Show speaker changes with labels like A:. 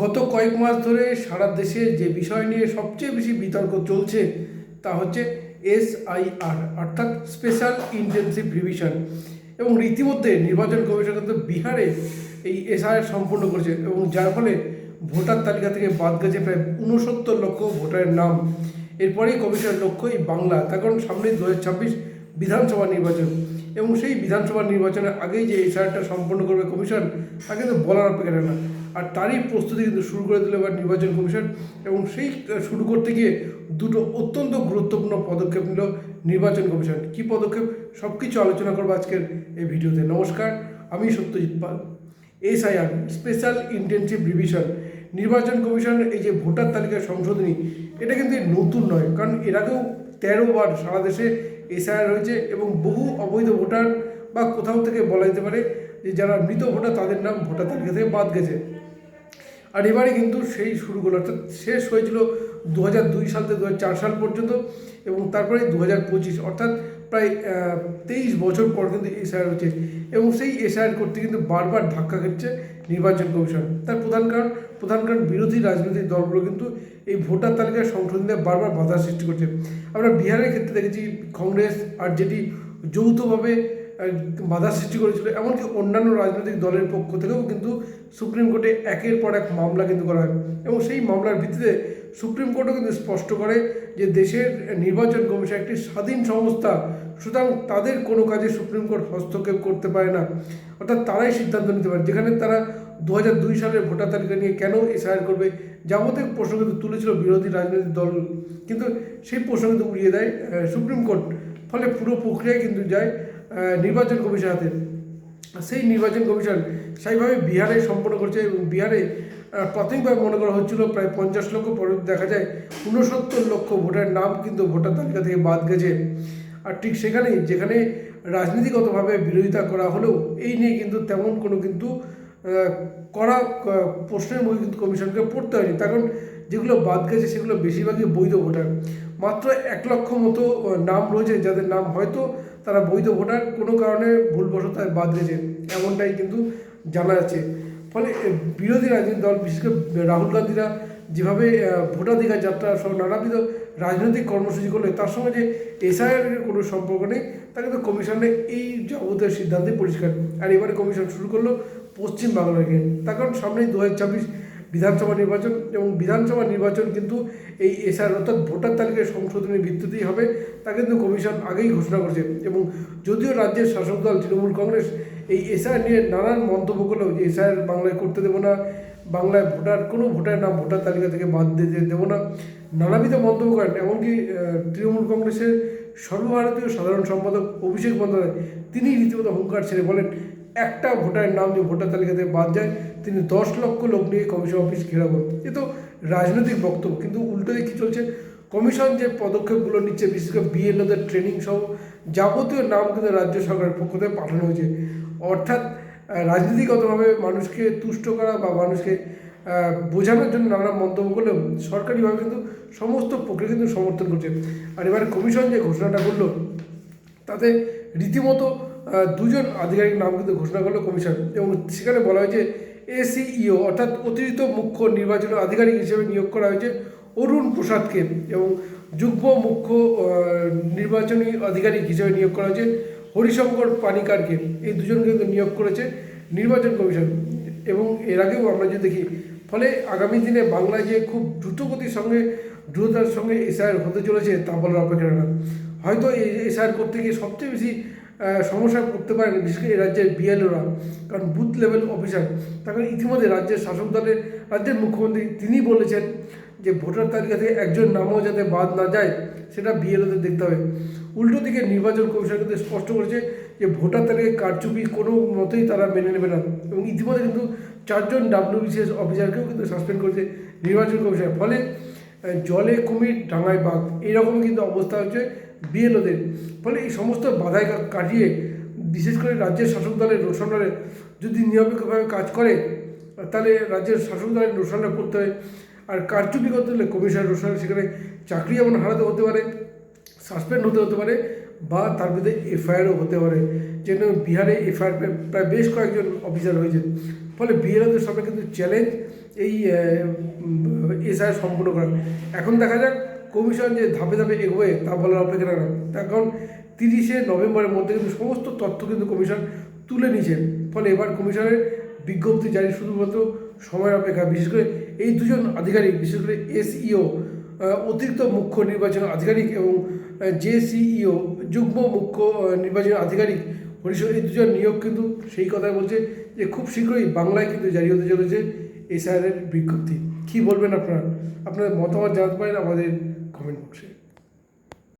A: গত কয়েক মাস ধরে সারা দেশে যে বিষয় নিয়ে সবচেয়ে বেশি বিতর্ক চলছে, তা হচ্ছে এসআইআর অর্থাৎ স্পেশাল ইন্টেন্সিভ রিভিশন। এবং রীতিমধ্যে নির্বাচন কমিশন কিন্তু বিহারে এই এসআইআর সম্পূর্ণ করেছে এবং যার ফলে ভোটার তালিকা থেকে বাদ গেছে প্রায় উনসত্তর লক্ষ ভোটারের নাম। এরপরেই কমিশনের লক্ষ্য এই বাংলা। তার কারণ সামনেই দু বিধানসভা নির্বাচন। এবং সেই বিধানসভা নির্বাচনের আগেই যে এসআইআরটা সম্পন্ন করবে কমিশন, তা কিন্তু বলার অপেক্ষা না। আর তারই প্রস্তুতি কিন্তু শুরু করে দিল এবার নির্বাচন কমিশন এবং সেই শুরু করতে গিয়ে দুটো অত্যন্ত গুরুত্বপূর্ণ পদক্ষেপ নিল নির্বাচন কমিশন। কি পদক্ষেপ? সব কিছু আলোচনা করব আজকের এই ভিডিওতে। নমস্কার, আমি Satyajit Pal. SIR, special intensive revision. নির্বাচন কমিশনের এই যে ভোটার তালিকা সংশোধনী, এটা কিন্তু নতুন নয়, কারণ এর আগেও তেরো বার সারা দেশে এসআইআর রয়েছে এবং বহু অবৈধ ভোটার বা কোথাও থেকে বলা যেতে পারে যে যারা মৃত ভোটার তাদের নাম ভোটার তালিকা থেকে বাদ গেছে। আর এবারে কিন্তু সেই শুরু করল অর্থাৎ শেষ হয়েছিল দু সাল থেকে দু হাজার চার সাল পর্যন্ত এবং তারপরে দু হাজার পঁচিশ, অর্থাৎ প্রায় তেইশ বছর পর কিন্তু এসআইআর হচ্ছে। এবং সেই এসআইআর করতে কিন্তু বারবার ধাক্কা খাচ্ছে নির্বাচন কমিশন। তার প্রধান কারণ প্রধান কারণ বিরোধী রাজনৈতিক দলগুলো কিন্তু এই ভোটার তালিকার সংশোধনে বারবার বাধা সৃষ্টি করছে। আমরা বিহারের ক্ষেত্রে দেখেছি কংগ্রেস আর যেটি যৌথভাবে বাধা সৃষ্টি করেছিল। এমনকি অন্যান্য রাজনৈতিক দলের পক্ষ থেকেও কিন্তু সুপ্রিম কোর্টে একের পর এক মামলা কিন্তু করা হয়। এবং সেই মামলার ভিত্তিতে সুপ্রিম কোর্টও কিন্তু স্পষ্ট করে যে দেশের নির্বাচন কমিশন একটি স্বাধীন সংস্থা, সুতরাং তাদের কোনো কাজে সুপ্রিম কোর্ট হস্তক্ষেপ করতে পারে না। অর্থাৎ তারাই সিদ্ধান্ত নিতে পারে। যেখানে তারা দু দুই সালের ভোটার তালিকা নিয়ে কেন এসআইআর করবে, যাবতীয় প্রশ্ন কিন্তু তুলেছিল বিরোধী রাজনৈতিক দল। কিন্তু সেই প্রশ্ন কিন্তু উড়িয়ে দেয় সুপ্রিম কোর্ট। ফলে পুরো প্রক্রিয়া কিন্তু যায় নির্বাচন কমিশন হাতে। সেই নির্বাচন কমিশন সেইভাবে বিহারে সম্পন্ন করছে এবং বিহারে প্রাথমিকভাবে মনে করা হচ্ছিল প্রায় পঞ্চাশ লক্ষ পরে দেখা যায় উনসত্তর লক্ষ ভোটারের নাম কিন্তু ভোটার তালিকা থেকে বাদ গেছে। আর ঠিক সেখানেই যেখানে রাজনীতিগতভাবে বিরোধিতা করা হলেও এই নিয়ে কিন্তু তেমন কোনো কিন্তু কড়া প্রশ্নের মুখে কিন্তু কমিশনকে পড়তে হয়নি। কারণ যেগুলো বাদ গেছে সেগুলো বেশিরভাগই বৈধ ভোটার। মাত্র এক লক্ষ মতো নাম রয়েছে যাদের নাম হয়তো তারা বৈধ ভোটার, কোনো কারণে ভুলবশত বাদ গেছে। এমনটাই কিন্তু জানা যাচ্ছে। ফলে বিরোধী রাজনৈতিক দল, বিশেষ করে রাহুল গান্ধীরা যেভাবে ভোটাধিকার যাত্রা সব নানাবিধ রাজনৈতিক কর্মসূচি করলে তার সঙ্গে যে এসআইআর কোনো সম্পর্ক নেই, তা কিন্তু কমিশনে এই যাবতীয় সিদ্ধান্তে পরিষ্কার। আর এবারে কমিশন শুরু করল পশ্চিম বাংলাকে তার কারণ সামনেই দু হাজার ছাব্বিশ বিধানসভা নির্বাচন এবং বিধানসভা নির্বাচন কিন্তু এই এসআর অর্থাৎ ভোটার তালিকায় সংশোধনের ভিত্তিতেই হবে, তা কিন্তু কমিশন আগেই ঘোষণা করেছে। এবং যদিও রাজ্যের শাসক দল তৃণমূল কংগ্রেস এই এসআর নিয়ে নানান মন্তব্য করলেও যে এসআর বাংলায় করতে দেবো না, বাংলায় ভোটার, কোনো ভোটার নাম ভোটার তালিকা থেকে বাদ দিতে দেবো না, নানাবিধ মন্তব্য করেন। এমনকি তৃণমূল কংগ্রেসের সর্বভারতীয় সাধারণ সম্পাদক অভিষেক বন্দ্যোপাধ্যায়, তিনি রীতিমতো হুঙ্কার ছেড়ে বলেন একটা ভোটারের নাম যে ভোটার তালিকা থেকে বাদ যায়, তিনি দশ লক্ষ লোক নিয়ে কমিশন অফিস ঘেরাবো এ তো রাজনৈতিক বক্তব্য, কিন্তু উল্টো দিকে চলছে? কমিশন যে পদক্ষেপগুলো নিচ্ছে, বিশেষ করে বিএলওদের ট্রেনিং সহ যাবতীয় নাম কিন্তু রাজ্য সরকারের পক্ষ থেকে পাঠানো হয়েছে। অর্থাৎ রাজনীতিগতভাবে মানুষকে তুষ্ট করা বা মানুষকে বোঝানোর জন্য নানা মন্তব্য করলে সরকারিভাবে কিন্তু সমস্ত প্রক্রিয়া কিন্তু সমর্থন করছে। আর এবারে কমিশন যে ঘোষণাটা করল, তাতে রীতিমতো দুজন আধিকারিক নাম কিন্তু ঘোষণা করল কমিশন এবং সেখানে বলা হয়েছে এসিইও, অর্থাৎ অতিরিক্ত মুখ্য নির্বাচন আধিকারিক হিসেবে নিয়োগ করা হয়েছে অরুণ প্রসাদকে এবং যুগ্ম মুখ্য নির্বাচনী আধিকারিক হিসেবে নিয়োগ করা হয়েছে হরিশঙ্কর পানিকারকে। এই দুজনকে নিয়োগ করেছে নির্বাচন কমিশন। এবং এর আগেও আমরা যদি দেখি, ফলে আগামী দিনে বাংলায় যে খুব দ্রুতগতির সঙ্গে, দ্রুততার সঙ্গে এসআইআর হতে চলেছে তা বলার অপেক্ষা রাখা। হয়তো এই এসআইআর করতে গিয়ে সবচেয়ে বেশি আহ, সমস্যা করতে পারেন বিশেষ করে রাজ্যের বিএলওরা। কারণ বুথ লেভেল অফিসার। কারণ ইতিমধ্যে রাজ্যের শাসক দলের রাজ্যের মুখ্যমন্ত্রী তিনি বলেছেন যে ভোটার তালিকা থেকে একজন নামও যাতে বাদ না যায় সেটা বিএলওদের দেখতে হবে। উল্টো দিকে নির্বাচন কমিশন কিন্তু স্পষ্ট করেছে যে ভোটার তালিকায় কারচুপি কোনো মতেই তারা মেনে নেবে না। এবং ইতিমধ্যে কিন্তু চারজন ডাব্লিউবিসিএস অফিসারকেও কিন্তু সাসপেন্ড করেছে নির্বাচন কমিশন। ফলে জলে কুমির ডাঙায় বাঘ এইরকম কিন্তু অবস্থা হচ্ছে বিএলওদের ফলে এই সমস্ত বাধায় কাটিয়ে বিশেষ করে রাজ্যের শাসক দলের রোশনরে যদি নিরপেক্ষভাবে কাজ করে, তাহলে রাজ্যের শাসক দলের রোশনরা করতে হয়। আর কারচুপি করতে হলে কমিশন রোশন সেখানে চাকরি যেমন হারাতে হতে পারে, সাসপেন্ড হতে হতে পারে, বা তার বিরুদ্ধে এফআইআরও হতে পারে। যেন বিহারে এফআইআর প্রায় বেশ কয়েকজন অফিসার হয়েছে ফলে বিএলওদের সামনে কিন্তু চ্যালেঞ্জ এই এসআই সম্পূর্ণ করা এখন দেখা যাক কমিশন যে ধাপে ধাপে এগোবে তা বলার অপেক্ষা রাখা তার কারণ তিরিশে নভেম্বরের মধ্যে কিন্তু সমস্ত তথ্য কিন্তু কমিশন তুলে নিয়েছে। ফলে এবার কমিশনের বিজ্ঞপ্তি জারি শুধুমাত্র সময়ের অপেক্ষা। বিশেষ করে এই দুজন আধিকারিক, বিশেষ করে এসইও অতিরিক্ত মুখ্য নির্বাচন আধিকারিক এবং যে সিইও যুগ্ম মুখ্য নির্বাচন আধিকারিক পরিষদ এই দুজন নিয়োগ কিন্তু সেই কথাই বলছে যে খুব শীঘ্রই বাংলায় কিন্তু জারি হতে চলেছে এই এসআইআরের বিজ্ঞপ্তি। কী বলবেন আপনারা? আপনাদের মতামত জানাতে পারেন আমাদের 我跟你说。